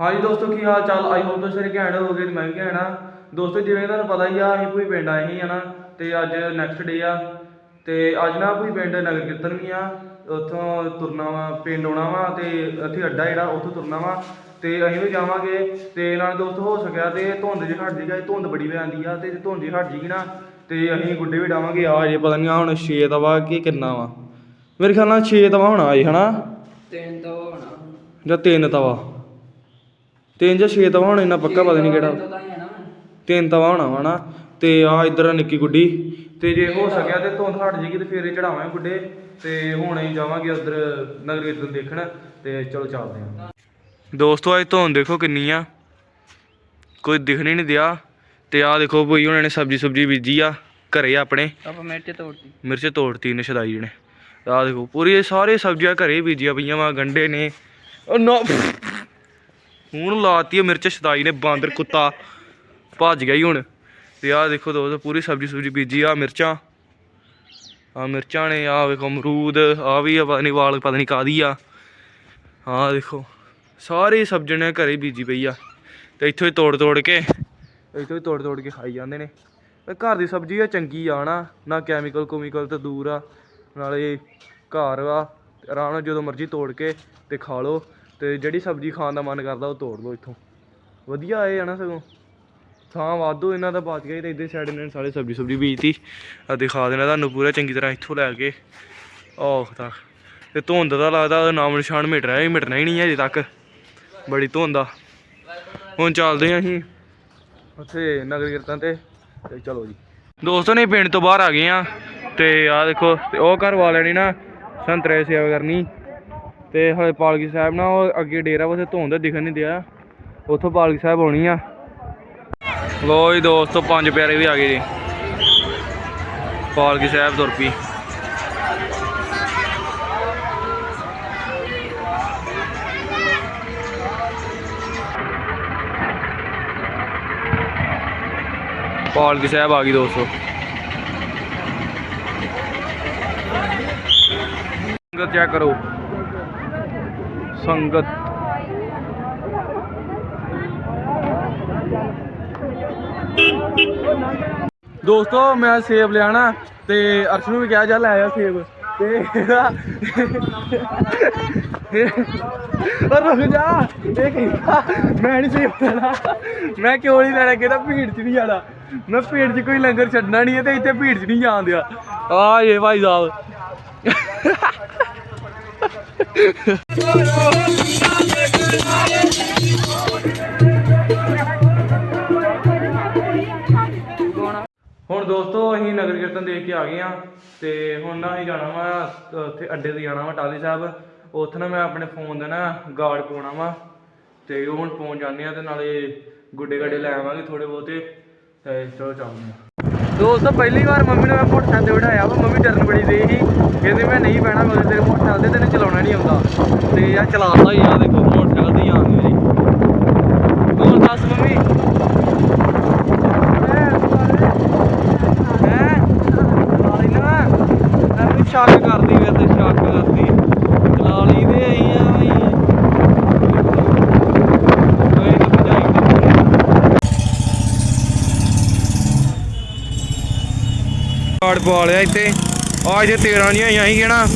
ਹਾਂਜੀ ਦੋਸਤੋ ਕੀ ਹਾਲ ਚਾਲ? ਆਈ ਹੋਪ ਤੁਸੀਂ ਘੈਂਟ ਹੋਗੇ ਤੇ ਮੈਂ ਵੀ ਘੈਂਟ ਆ ਦੋਸਤੋ ਜਿਵੇਂ ਤੁਹਾਨੂੰ ਪਤਾ ਹੀ ਆ ਅਸੀਂ ਕੋਈ ਪਿੰਡ ਆਏ ਹੀ ਆ ਨਾ ਤੇ ਅੱਜ ਨੈਕਸਟ ਡੇ ਆ। ਤੇ ਅੱਜ ਨਾ ਕੋਈ ਪਿੰਡ ਨਗਰ ਕੀਰਤਨ ਵੀ ਆ। ਉੱਥੋਂ ਤੁਰਨਾ ਵਾ ਪਿੰਡ ਆਉਣਾ ਵਾ ਤੇ ਇੱਥੇ ਅੱਡਾ ਜਿਹੜਾ ਉੱਥੋਂ ਤੁਰਨਾ ਵਾ। ਤੇ ਅਸੀਂ ਵੀ ਜਾਵਾਂਗੇ। ਤੇ ਨਾਲ ਦੋਸਤ ਹੋ ਸਕਿਆ ਤੇ ਧੁੰਦ ਜੇ ਹਟ ਜੇਗਾ ਧੁੰਦ ਬੜੀ ਪੈਂਦੀ ਆ। ਤੇ ਜੇ ਧੁੰਦ ਜੇ ਹਟ ਜੇਗੀ ਨਾ ਤੇ ਅਸੀਂ ਗੁੱਡੇ ਵੀ ਡਾਵਾਂਗੇ। ਆ ਜੇ ਪਤਾ ਨਹੀਂ ਹੁਣ 6 ਤਵਾ ਕੀ ਕਿੰਨਾ ਵਾ। ਮੇਰੇ ਖਿਆਲ ਨਾਲ 6 ਤਵਾ ਹੋਣਾ ਏ ਹਨਾ? ਤਿੰਨ ਤਾਂ ਹੋਣਾ। ਜਾਂ ਤਿੰਨ ਤਵਾ। ਤਿੰਨ ਜਾਂ 6 ਤਵਾ ਹੋਣਾ ਇੰਨਾ ਪੱਕਾ ਪਤਾ ਨਹੀਂ ਕਿਹੜਾ। ਤਿੰਨ ਤਵਾ ਹੋਣਾ ਵਾ ਨਾ ਤੇ ਆ ਇਧਰ ਨਿੱਕੀ ਗੁੱਡੀ ਤੇ ਜੇ ਹੋ ਸਕਿਆ ਤੇ ਧੁੰਦ ਹਟ ਜੇਗੀ ਤੇ ਫੇਰ ਚੜਾਵਾਂਗੇ ਗੁੱਡੇ ਤੇ ਹੁਣ ਅਸੀਂ ਜਾਵਾਂਗੇ ਉਧਰ ਨਗਰ ਕੀਰਤਨ ਦੇਖਣ ਤੇ ਚਲੋ ਚੱਲਦੇ ਹਾਂ। ਦੋਸਤੋ ਅੱਜ ਧੁੰਦ ਦੇਖੋ ਕਿੰਨੀ ਆ। ਕੋਈ ਦਿਖਣੀ ਨਹੀਂ ਦਿਆ ਤੇ ਆ ਦੇਖੋ ਭਈ ਉਹਨਾਂ ਨੇ ਸਬਜੀ ਸੁਬਜੀ ਬੀਜੀ ਆ ਘਰੇ ਆਪਣੇ। ਆਪਾਂ ਮਿਰਚ ਤੋੜਤੀ। ਮਿਰਚ ਤੋੜਤੀ ਨੇ ਸ਼ਦਾਈ ਨੇ ਆ ਦੇਖੋ ਪੂਰੀ ਸਾਰੇ ਸਬਜ਼ੀਆਂ ਘਰੇ ਬੀਜੀਆਂ ਪਈਆਂ ਵਾ ਗੰਡੇ ਨੇ। ਉਹ ਨਾ ਹੁਣ ਲਾਤੀ ਮਿਰਚ ਸ਼ਦਾਈ ਨੇ, ਬਾਂਦਰ, ਕੁੱਤਾ। ਭੱਜ ਗਿਆ ਹੀ ਹੁਣ। ਤੇ ਆਹ ਦੇਖੋ ਦੋਸਤੋ, ਪੂਰੀ ਸਬਜ਼ੀ ਸੁਬਜ਼ੀ ਬੀਜੀ ਆ, ਮਿਰਚਾਂ। ਆ ਮਿਰਚਾਂ ਨੇ ਆ ਵੇਖੋ ਅਮਰੂਦ ਆ ਵੀ ਆ, ਪਤਾ ਨਹੀਂ ਵਾਲ, ਪਤਾ ਨਹੀਂ ਕਾਦੀ ਆ। ਆ ਦੇਖੋ, ਸਾਰੇ ਸਬਜ਼ੀਆਂ ਨੇ ਘਰੇ ਬੀਜੀ ਪਈ ਆ। ਤੇ ਇੱਥੋਂ ਹੀ ਤੋੜ ਤੋੜ ਕੇ, ਇੱਥੋਂ ਹੀ ਤੋੜ ਤੋੜ ਕੇ ਖਾਈ ਜਾਂਦੇ ਨੇ। ਘਰ ਦੀ ਸਬਜ਼ੀ ਆ, ਚੰਗੀ ਆ ਨਾ ਨਾ ਕੈਮੀਕਲ ਕੁਮੀਕਲ ਤੋਂ ਦੂਰ ਆ। ਨਾਲੇ ਘਰ ਆ ਤੇ ਆਰਾਮ ਨਾਲ ਜਦੋਂ ਮਰਜ਼ੀ ਤੋੜ ਕੇ ਤੇ ਖਾ ਲਓ। ਅਤੇ ਜਿਹੜੀ ਸਬਜ਼ੀ ਖਾਣ ਦਾ ਮਨ ਕਰਦਾ ਉਹ ਤੋੜ ਲਓ ਇੱਥੋਂ। ਵਧੀਆ ਆਏ ਆ ਨਾ ਸਗੋਂ। ਥਾਂ ਵਾਧੂ ਇਹਨਾਂ ਦਾ ਬਚ ਗਿਆ ਤੇ ਇੱਧਰ ਸਾਈਡ ਇਹਨਾਂ ਨੇ ਸਾਰੇ ਸਬਜ਼ੀ ਸੁਬਜ਼ੀ ਬੀਜਤੀ। ਆ ਦਿਖਾ ਦੇਣਾ ਤੁਹਾਨੂੰ ਪੂਰਾ ਚੰਗੀ ਤਰ੍ਹਾਂ ਇੱਥੋਂ ਲੈ ਕੇ। ਆਹ ਤੱਕ ਤੇ ਧੁੰਦ ਦਾ ਲੱਗਦਾ, ਉਹਦਾ ਨਾਮ ਨਿਸ਼ਾਨ ਮਿਟ ਰਿਹਾ ਇਹ ਮਿਟਣਾ ਹੀ ਨਹੀਂ ਹੈ ਅਜੇ ਤੱਕ। ਬੜੀ ਧੁੰਦ ਆ। ਹੁਣ ਚੱਲਦੇ ਹਾਂ ਅਸੀਂ ਉੱਥੇ ਨਗਰ ਕੀਰਤਨ ਤੇ। ਤੇ ਚਲੋ ਜੀ। ਦੋਸਤੋ ਨੇ ਪਿੰਡ ਤੋਂ ਬਾਹਰ ਆ ਗਏ ਆ। ਤੇ ਆ ਦੇਖੋ, ਤੇ ਉਹ ਘਰ ਵਾਲਿਆਂ ਨੇ ਨਾ ਸੰਤਰੇ ਸੇਵਾ ਕਰਨੀ। ਤੇ ਹਲੇ ਪਾਲਕੀ ਸਾਹਿਬ ਨਾ ਉਹ ਅੱਗੇ ਡੇਰਾ ਵਾ, ਉੱਥੇ ਧੁੰਦ ਦਿਖਣ ਨਹੀਂ ਦਿਆ। ਉੱਥੋਂ ਪਾਲਕੀ ਸਾਹਿਬ ਆਉਣੀ ਆ। ਲੋ ਜੀ ਦੋਸਤੋ, ਪੰਜ ਪਿਆਰੇ ਵੀ ਆ ਗਏ ਜੀ। ਪਾਲਕੀ ਸਾਹਿਬ ਤੁਰ ਪਈ। ਪਾਲਕੀ ਸਾਹਿਬ ਆ ਗਈ ਦੋਸਤੋ। ਸੰਗਤ ਚੈੱਕ ਕਰੋ। ਸੰਗਤ। ਦੋਸਤੋ, ਮੈਂ ਸੇਬ ਲਿਆਣਾ ਤੇ ਅਰਸ਼ ਨੂੰ ਵੀ ਕਿਹਾ, ਜਾ ਲੈ ਆ ਸੇਬ। ਤੇ ਇਹਦਾ ਉਹ ਰੁਕ ਜਾ। ਇਹ ਕਹਿੰਦਾ, ਮੈਂ ਨਹੀਂ ਸੇਬ ਲੈਣਾ। ਮੈਂ ਕਿਉਂ ਨਹੀਂ ਲੈਣਾ? ਕਿਹਦਾ ਭੀੜ 'ਚ ਨਹੀਂ ਜਾਣਾ? ਮੈਂ ਭੀੜ 'ਚ ਕੋਈ ਲੰਗਰ ਛੱਡਣਾ ਨਹੀਂ ਹੈ ਤੇ ਇੱਥੇ ਭੀੜ 'ਚ ਨਹੀਂ ਜਾਣ ਦਿਆ। ਆ ਇਹ ਭਾਈ ਸਾਹਿਬ। ਹੁਣ ਦੋਸਤੋ ਅਸੀਂ ਨਗਰ ਕੀਰਤਨ ਦੇਖ ਕੇ ਆ ਗਏ ਆ ਤੇ ਹੁਣ ਨਾ ਅਸੀਂ ਜਾਣਾ ਵਾ, ਉੱਥੇ ਅੱਡੇ ਤੇ ਜਾਣਾ ਵਾ ਟਾਲੀ ਸਾਹਿਬ। ਉੱਥੇ ਨਾ ਮੈਂ ਆਪਣੇ ਫੋਨ ਦਾ ਨਾ ਗਾਰਡ ਪਾਉਣਾ ਵਾ ਤੇ ਉਹ ਹੁਣ ਪਹੁੰਚ ਜਾਂਦੇ ਆ ਤੇ ਨਾਲੇ ਗੁੱਡੇ ਗੱਡੇ ਲੈ ਆਵਾਂਗੇ ਥੋੜੇ ਬਹੁਤੇ ਤੇ ਚਲੋ ਚੱਲਦੇ ਆ ਦੋਸਤੋ, ਪਹਿਲੀ ਵਾਰ ਮੰਮੀ ਨੇ ਮੈਂ ਮੋਟਰਸਾਈਕਲ ਤੇ ਬਿਠਾਇਆ ਵਾ। ਮੰਮੀ ਡਰਨ ਬੜੀ ਦੇ ਸੀ। ਕਹਿੰਦੀ ਮੈਂ ਨਹੀਂ ਬਹਿਣਾ, ਮੈਂ ਤੇਰੇ ਮੋਟਰਸਾਈਕਲ ਤੇ ਤੈਨੂੰ ਚਲਾਉਣਾ ਨਹੀਂ ਆਉਂਦਾ। ਤੇ ਯਾਰ ਚਲਾਉਂਦਾ ਹੀ ਆ, ਦੇਖੋ, ਮੋਟਰਸਾਈਕਲ ਤੇ ਹੀ ਆਉਂਦੀ ਜੀ ਹੋਰ ਦੱਸ ਮੰਮੀ? ਸ਼ੱਕ ਕਰਦੀ ਵੇ ਤੇ ਸ਼ੱਕ ਕਰਦੀ ਚਲਾ ਲਈ ਦੇ ਆਈ ਆ ਬਈ ਕੋਈ ਤਾਂ ਭਜਾਈ ਦੇ ਕਾਰਡ ਪਵਾ ਲਿਆ ਇੱਥੇ। ਆ ਜੇ 13 ਨਹੀਂ ਆਈਆਂ ਸੀ ਨਾ।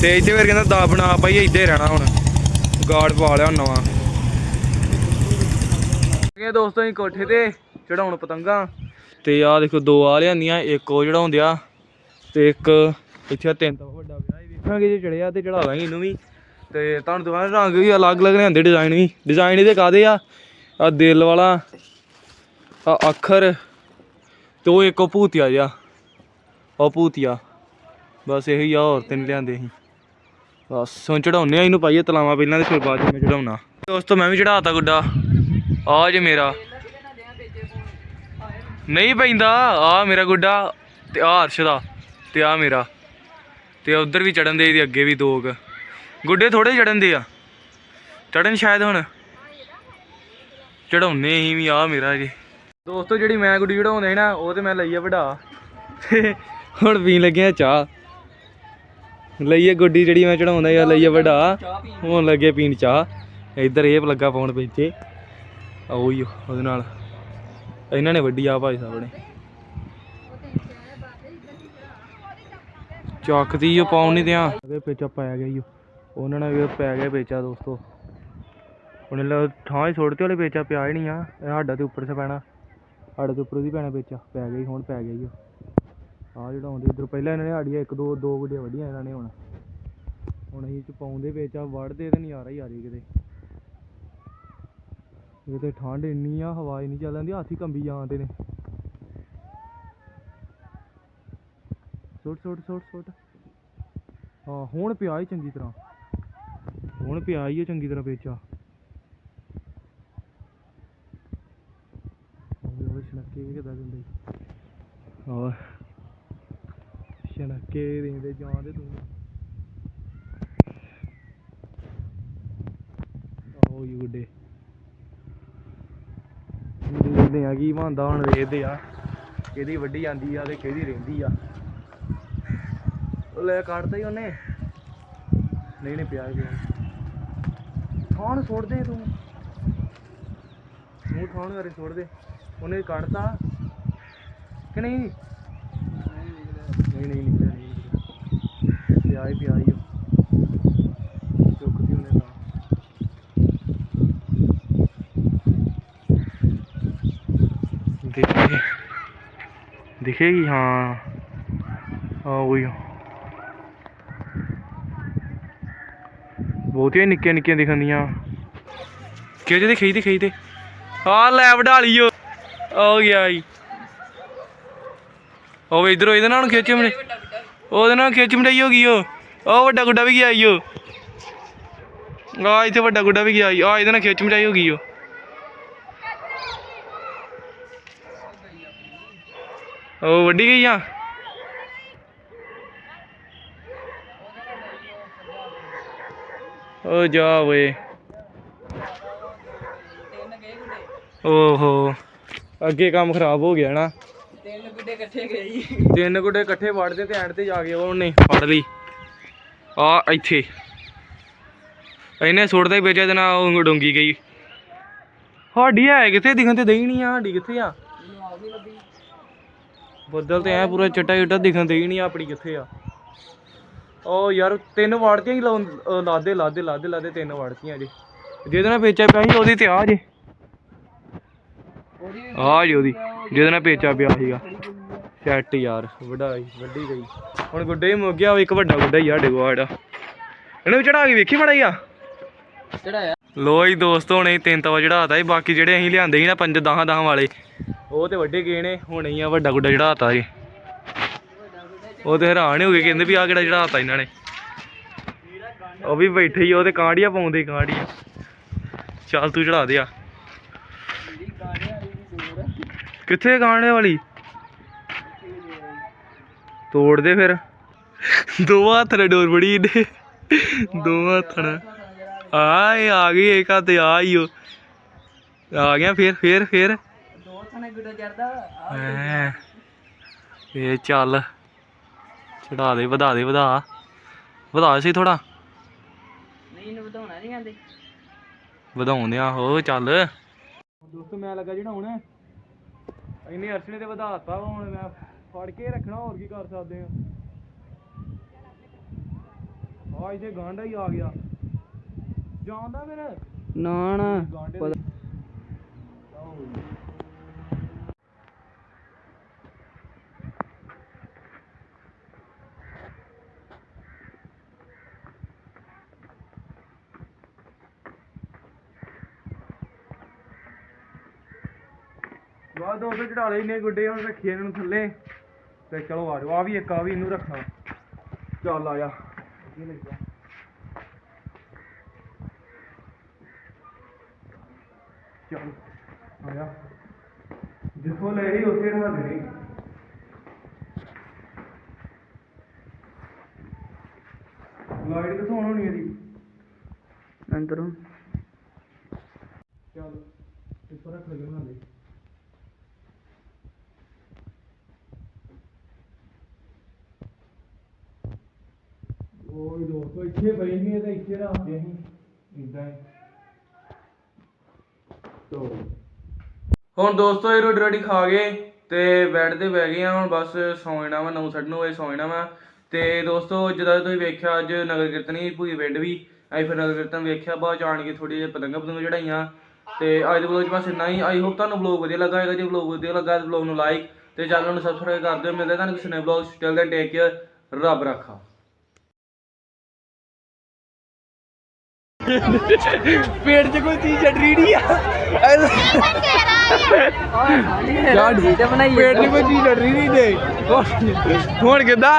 ਤੇ ਇੱਥੇ ਫਿਰ ਕਹਿੰਦਾ ਦਾ ਬਣਾ ਭਾਈ ਇੱਥੇ ਰਹਿਣਾ ਹੁਣ। ਗਾਰਡ ਪਵਾ ਲਿਆ ਨਵਾਂ। ਇਹ ਦੋਸਤੋ ਅਸੀਂ ਕੋਠੇ ਤੇ ਚੜਾਉਣ ਪਤੰਗਾਂ। ਤੇ ਆ ਦੇਖੋ ਦੋ ਆ ਲਿਆਂਦੀਆਂ ਇੱਕ ਉਹ ਚੜਾਉਂਦੇ ਆ ਤੇ ਇੱਕ ਇੱਥੇ ਤਿੰਨ ਤੋਂ ਵੱਡਾ ਵਿਆਹ ਹੀ ਵੇਖਾਂਗੇ ਜੇ ਚੜਿਆ ਤੇ ਚੜਾ ਇਹਨੂੰ ਵੀ। ਤੇ ਤੁਹਾਨੂੰ ਦੁਕਾਨ ਰੰਗ ਵੀ ਅਲੱਗ-ਅਲੱਗ ਲਿਆਂਦੇ ਡਿਜ਼ਾਈਨ ਵੀ। ਡਿਜ਼ਾਈਨ ਇਹਦੇ ਕਾਦੇ ਆ? ਆ ਦਿਲ ਵਾਲਾ ਆ ਅੱਖਰ ਤੇ ਉਹ ਇੱਕ ਉਹ ਭੂਤੀਆ ਜਿਹਾ। ਉਹ ਭੂਤੀਆ। ਬਸ ਇਹੀ ਆ ਔਰਤ ਤਿੰਨ ਲਿਆਂਦੇ ਸੀ ਬਸ, ਹੁਣ ਚੜਾਉਨੇ ਆ ਇਹਨੂੰ ਪਾਈਏ ਤਲਾਵਾ ਪਹਿਲਾਂ ਤੇ ਫਿਰ ਬਾਅਦ ਚ ਮੈਂ ਚੜਾਉਣਾ ਦੋਸਤੋ, ਮੈਂ ਵੀ ਚੜਾਤਾ ਗੁੱਡਾ। ਆ ਜੇ ਮੇਰਾ। ਨਹੀਂ ਪੈਂਦਾ। ਆ ਮੇਰਾ ਗੁੱਡਾ ਤੇ ਆ ਅਰਸ਼ ਦਾ ਤੇ ਆ ਮੇਰਾ। ਤੇ ਉਧਰ ਵੀ ਚੜਨ ਦੇ, ਇਹਦੇ ਅੱਗੇ ਵੀ ਦੋ ਕੁ। ਗੁੱਡੇ ਥੋੜੇ ਚੜਨ ਦੇ ਆ। ਚੜਨ ਸ਼ਾਇਦ ਹੁਣ। ਚੜਾਉਨੇ ਹੀ ਵੀ, ਆ ਮੇਰਾ ਜੀ ਦੋਸਤੋ, ਜਿਹੜੀ ਮੈਂ ਗੁੱਡੀ ਚੜਾਉਂਦੇ ਨਾ, ਉਹ ਤੇ ਮੈਂ ਲਈ ਆ ਵਡਾ ਤੇ ਹੁਣ ਪੀਣ ਲੱਗੇ ਆ ਚਾਹ। ਲਈਏ ਗੁੱਡੀ ਜਿਹੜੀ ਮੈਂ ਚੜਾਉਂਦਾ ਯਾਰ ਲਈਏ ਵੱਡਾ। ਹੁਣ ਲੱਗੇ ਪੀਣ ਚਾਹ। ਇੱਧਰ ਇਹ ਲੱਗਾ ਪਾਉਣ ਪਿੱਛੇ। ਆ ਉਹੀ ਉਹਦੇ ਨਾਲ। ਇਹਨਾਂ ਨੇ ਵੱਡੀ ਆ ਭਾਈ ਸਾਹਿਬ ਨੇ ਚੱਕਦੀ ਉਹ ਪਾਉਣ ਨਹੀਂ ਦਿਆਂ। ਇਹਦੇ ਪੇਚਾ ਪੈ ਗਿਆ ਈ ਉਹਨਾਂ ਨੇ ਵੀ ਪੈ ਗਿਆ ਪੇਚਾ ਦੋਸਤੋ। ਉਹਨੇ ਲ ਠਾਂ ਹੀ ਛੋੜਤੇ ਵਾਲੇ ਪੇਚਾ ਪਿਆ ਹੀ ਨਹੀਂ ਆ। ਇਹ ਸਾਡਾ ਤੇ ਉੱਪਰ ਸੇ ਪੈਣਾ। ਸਾਡੇ ਤੇ ਉੱਪਰ ਉਹਦੀ ਪੈਣਾ ਪੇਚਾ ਪੈ ਗਿਆ ਹੁਣ ਪੈ ਗਿਆ ਈ ਆ ਜਿਹੜਾ ਆਉਂਦੇ, ਇਧਰ ਪਹਿਲਾਂ ਇਹਨਾਂ ਨੇ ਸਾਡੀਆਂ ਇੱਕ, ਦੋ ਦੋ ਗੁੱਡੀਆਂ ਵੱਡੀਆਂ ਇਹਨਾਂ ਨੇ ਹੁਣ। ਹੁਣ ਅਸੀਂ ਚ ਪਾਉਂਦੇ ਪੇਚਾ ਵੜਦੇ ਤੇ ਨਜ਼ਾਰਾ ਹੀ ਆ ਰਹੀ ਕਿਤੇ। ਇਹ ਤੇ ਠੰਡ ਇੰਨੀ ਆ, ਹਵਾ ਹੀ ਨਹੀਂ ਚੱਲਦੀ ਹੱਥ ਹੀ ਕੰਬੀ ਜਾਂਦੇ ਨੇ। ਸੁੱਟ ਸੁੱਟ ਸੁੱਟ ਸੁੱਟ। ਹਾਂ, ਹੁਣ ਪਿਆ ਹੀ ਚੰਗੀ ਤਰ੍ਹਾਂ। ਹੁਣ ਪਿਆ ਹੀ ਉਹ ਚੰਗੀ ਤਰ੍ਹਾਂ ਪੇਚਾ ਉਹ ਉਹ ਵੀ ਕਿਦਾਂ ਦਿੰਦੇ। ਹੋਰ ਛਣਕੇ ਦਿੰਦੇ ਜਾਂਦੇ ਤੂੰ। ਆਹੋ ਯੂ ਗੁੱਡੇ ਦੇਖਦੇ ਆ ਕੀ ਬਣਦਾ ਹੁਣ ਵੇਖਦੇ ਆ। ਕਿਹਦੀ ਵੱਡੀ ਜਾਂਦੀ ਆ ਤੇ ਕਿਹਦੀ ਰਹਿੰਦੀ ਆ। ਉਹ ਲੈ ਕੱਢਤਾ ਹੀ ਉਹਨੇ। ਨਹੀਂ ਨਹੀਂ ਪਿਆ ਪਿਆ ਖਾਣ ਸੁੱਟ ਦੇ ਤੂੰ? ਮੂੰਹ ਖਾਣ ਕਰੇ ਸੁੱਟ ਦੇ ਉਹਨੇ ਕੱਢਤਾ। ਕਿ ਨਹੀਂ ਨਹੀਂ ਨਹੀਂ। ਨਿਕਲਿਆ ਹੀ ਪਿਆ ਹੀ ਚੁੱਕਦੀ ਉਹਨੇ ਤਾਂ ਦਿਖੇ ਦਿਖੇਗੀ, ਹਾਂ। ਆ ਉਹੀ ਬਹੁਤੀਆਂ ਨਿੱਕੀਆਂ ਨਿੱਕੀਆਂ ਦਿਖਣਦੀਆਂ ਕਿਹੋ ਜਿਹੇ ਖਈ ਤੇ ਖਈ ਤੇ। ਆ ਲੈ ਵਢਾ ਲਈ ਆ ਗਿਆ ਜੀ। ਉਹ ਇਧਰੋਂ ਇਹਦੇ ਨਾਲ ਖਿੱਚ ਮੜੇ ਉਹਦੇ ਨਾਲ ਖਿੱਚ ਮੜਾਈ ਹੋ ਗਈ ਓ ਉਹ ਵੱਡਾ ਗੁੱਡਾ ਵੀ ਗਿਆ ਈ ਓ ਆ ਇੱਥੇ ਵੱਡਾ ਗੁੱਡਾ ਵੀ ਗਿਆ ਈ ਆ ਇਹਦੇ ਨਾਲ ਖਿੱਚ ਮੜਾਈ ਹੋ ਗਈ ਓ ਉਹ ਵੱਡੀ ਗਈ ਆ। ਉਹ ਜਾ ਗੁੱਡੇ। ਓਹੋ। ਅੱਗੇ ਕੰਮ ਖਰਾਬ ਹੋ ਗਿਆ ਨਾ। ਤਿੰਨ ਗੁੱਡੇ ਇਕੱਠੇ ਗਏ ਜੀ। ਤਿੰਨ ਗੁੱਡੇ ਇਕੱਠੇ ਵੜਦੇ ਤੇ ਐਂਡ ਤੇ ਜਾ ਕੇ ਉਹਨੇ, ਫੜ ਲਈ। ਆ ਇੱਥੇ। ਇਹਨੇ ਸੁੱਟਦਾ ਹੀ ਵੇਚਿਆ ਤੇ ਨਾ ਉਹ ਡੋਂਗੀ ਗਈ। ਸਾਡੀ ਹੈ ਕਿੱਥੇ? ਦਿਖਣ ਤੇ ਦਈ ਨਹੀਂ ਆ ਸਾਡੀ ਕਿੱਥੇ ਆ? ਬੱਦਲ ਤੇ ਐ ਪੂਰਾ ਚਟਾ ਚਟਾ ਦਿਖਣ ਦੇ ਨਹੀਂ ਆਪਣੀ ਕਿੱਥੇ ਆ? ਓ ਯਾਰ, ਤਿੰਨ ਵਾੜਤੀਆਂ ਹੀ ਲਾਦੇ ਲਾਦੇ ਲਾਦੇ ਲਾਦੇ ਤਿੰਨ ਵਾੜਤੀਆਂ ਜੇ। ਜਿਹਦੇ ਨਾਲ ਵੇਚਿਆ ਪਿਆ ਸੀ, ਉਹਦੀ ਤੇ ਆ ਜੇ। ਆ ਜੀ ਉਹਦੀ। ਜਿਹਦੇ ਨਾਲ ਪੇਚਾ ਪਿਆ ਸੀਗਾ। ਸੈੱਟ ਯਾਰ ਵਡਾਈ ਵੱਡੀ ਗਈ। ਹੁਣ ਗੁੱਡੇ ਹੀ ਮੁੱਕ ਗਿਆ ਉਹ ਇੱਕ ਵੱਡਾ ਗੁੱਡਾ ਹੀ ਆ ਸਾਡੇ ਕੋਲ ਆੜਾ ਇਹਨੂੰ ਚੜਾ ਕੇ ਵੇਖੀ ਮੜਾ ਆ ਚੜਾਇਆ ਲੋ ਜੀ ਦੋਸਤੋ ਹੁਣ ਅਸੀਂ ਤਿੰਨ ਤਵਾ ਚੜਾਤਾ ਸੀ ਬਾਕੀ ਜਿਹੜੇ ਅਸੀਂ ਲਿਆਂਦੇ ਸੀ ਨਾ ਪੰਜ ਦਹਾਂ ਦਹਾਂ ਵਾਲੇ ਉਹ ਤੇ ਵੱਡੇ ਗਏ ਨੇ ਹੁਣ ਹੀ ਆ ਵੱਡਾ ਗੁੱਡਾ ਚੜਾਤਾ ਜੀ। ਉਹ ਤੇ ਹੈਰਾਨ ਹੋ ਗਏ ਕਹਿੰਦੇ ਵੀ ਆ ਕਿਹੜਾ ਚੜਾਤਾ ਇਹਨਾਂ ਨੇ। ਉਹ ਵੀ ਬੈਠੇ ਹੀ ਉਹ ਤੇ ਕਾਂਡੀਆਂ ਪਾਉਂਦੇ ਕਾਂਡੀਆਂ। ਚੱਲ ਤੂੰ ਚੜਾ ਦੇ ਆ ਜਿਹੜੀ ਗਾੜਿਆ ਵਾਲੀ ਦੀ ਦੂਰ ਕਿੱਥੇ ਕਾਂਡੇ ਵਾਲੀ? ਤੋੜ ਦੇ ਫਿਰ। ਦੋ ਹੱਥ ਨਾਲ ਡੋਰ ਬੜੀ ਇਹਨੇ ਦੋ ਹੱਥ ਨਾਲ। ਆ ਇਹ ਆ ਗਈ ਇੱਕ ਹੱਥ ਆ ਹੀ ਉਹ। ਆ ਗਿਆ ਫਿਰ ਫਿਰ ਫਿਰ। ਦੋ ਥਣੇ ਗੁੱਡਾ ਚੜਦਾ ਹੈਂ। ਇਹ ਚੱਲ। ਚੜਾ ਦੇ ਵਧਾ ਦੇ ਵਧਾ। ਵਧਾ ਸੀ ਥੋੜਾ ਨਹੀਂ ਇਹਨੂੰ ਵਧਾਉਣਾ ਨਹੀਂ ਆਂਦੇ। ਵਧਾਉਂਦੇ ਆ ਹੋ ਚੱਲ। ਦੋਸਤੋ ਮੈਂ ਲੱਗਾ ਜਿਹੜਾ ਹੁਣ। ਇੰਨੇ ਅਰਸ਼ਨੇ ਤੇ ਵਧਾਤਾ ਵਾ, ਹੁਣ ਮੈਂ ਫੜ ਕੇ ਰੱਖਣਾ ਹੋਰ ਕੀ ਕਰ ਸਕਦੇ ਆ। ਆ ਇਥੇ ਗਾਂਡਾ ਹੀ ਆ ਗਿਆ। ਜਾਂਦਾ ਫਿਰ? ਨਾ ਨਾ। ਪਤਾ- ਵਾ ਦੋ ਸੌ ਚੜਾ ਲਏ ਇੰਨੇ ਗੁੱਡੇ ਹੁਣ ਰੱਖੀਏ ਇਹਨਾਂ ਨੂੰ ਥੱਲੇ। ਤੇ ਚਲੋ ਆ ਜਾਓ ਆ ਵੀ ਇੱਕ ਆ ਵੀ ਇਹਨੂੰ ਰੱਖਣਾ ਚੱਲ ਆ ਜਾ। ਇਹ ਚੱਲ ਜਿੱਥੋਂ ਲੈ ਰਹੀ ਉੱਥੇ ਰਹਾ ਦੇ ਲਾਈਟ ਕਿੱਥੋਂ ਹੋਣੀ ਇਹਦੀ? ਅੰਦਰੋਂ। ਚੱਲ ਇੱਥੋਂ ਰੱਖ ਲਗੇ ਬਣਾ ਉਹ ਦੋਸਤੋ, ਇੱਥੇ ਪਈ ਨਹੀਂ ਤੇ ਇੱਥੇ ਰੱਖਦੇ ਅਸੀਂ ਇਦਾਂ ਹੀ। ਹੁਣ ਦੋਸਤੋ, ਇਹ ਰੋਟੀ ਰਾਟੀ ਖਾ ਗਏ ਤੇ ਬੈੱਡ ਤੇ ਬਹਿ ਗਏ ਆ, ਹੁਣ ਬਸ ਸੌਂ ਜਾਣਾ ਵਾ 9:30 ਵਜੇ ਸੌਂ ਜਾਣਾ ਵਾ। ਤੇ ਦੋਸਤੋ, ਜਿੱਦਾਂ ਤੁਸੀਂ ਵੇਖਿਆ, ਅੱਜ ਨਗਰ ਕੀਰਤਨ ਹੀ ਭੂਈ ਪਿੰਡ ਵੀ, ਅਸੀਂ ਫਿਰ ਨਗਰ ਕੀਰਤਨ ਵੇਖਿਆ, ਬਾਅਦ ਚ ਆਣ ਕੇ ਥੋੜੀ ਜਿਹੀ ਪਤੰਗਾਂ ਪਤੰਗ ਚੜਾਈਆਂ ਤੇ ਅੱਜ ਦੇ ਵਲੋਗ ਚ ਬਸ ਇੰਨਾ ਹੀ, ਆਈ ਹੋਪ ਤੁਹਾਨੂੰ ਵਲੋਗ ਵਧੀਆ ਲੱਗਾ ਹੋਵੇਗਾ ਜੇ ਵਲੋਗ ਵਧੀਆ ਲੱਗਾ ਤਾਂ ਵਲੋਗ ਨੂੰ ਲਾਈਕ ਤੇ ਚੈਨਲ ਨੂੰ ਸਬਸਕ੍ਰਾਈਬ ਕਰ ਦਿਓ। ਮਿਲਦੇ ਤੁਹਾਨੂੰ ਕਿਸੇ ਨਵੇਂ ਵਲੋਗ ਸਟਿਲ ਦੇ ਟੇਕ ਕੇਅਰ ਰੱਬ ਰੱਖਾ। ਪੇਟ 'ਚ ਕੋਈ ਚੀਜ਼ ਅਡਰੀੜੀ ਆ ਯਾਰ ਵੀਡੀਓ ਬਣਾਈ ਪੇਟ 'ਚ ਕੋਈ ਚੀਜ਼ ਅਡਰੀੜੀ ਦੇ ਹੁਣ ਕਿਦਾਂ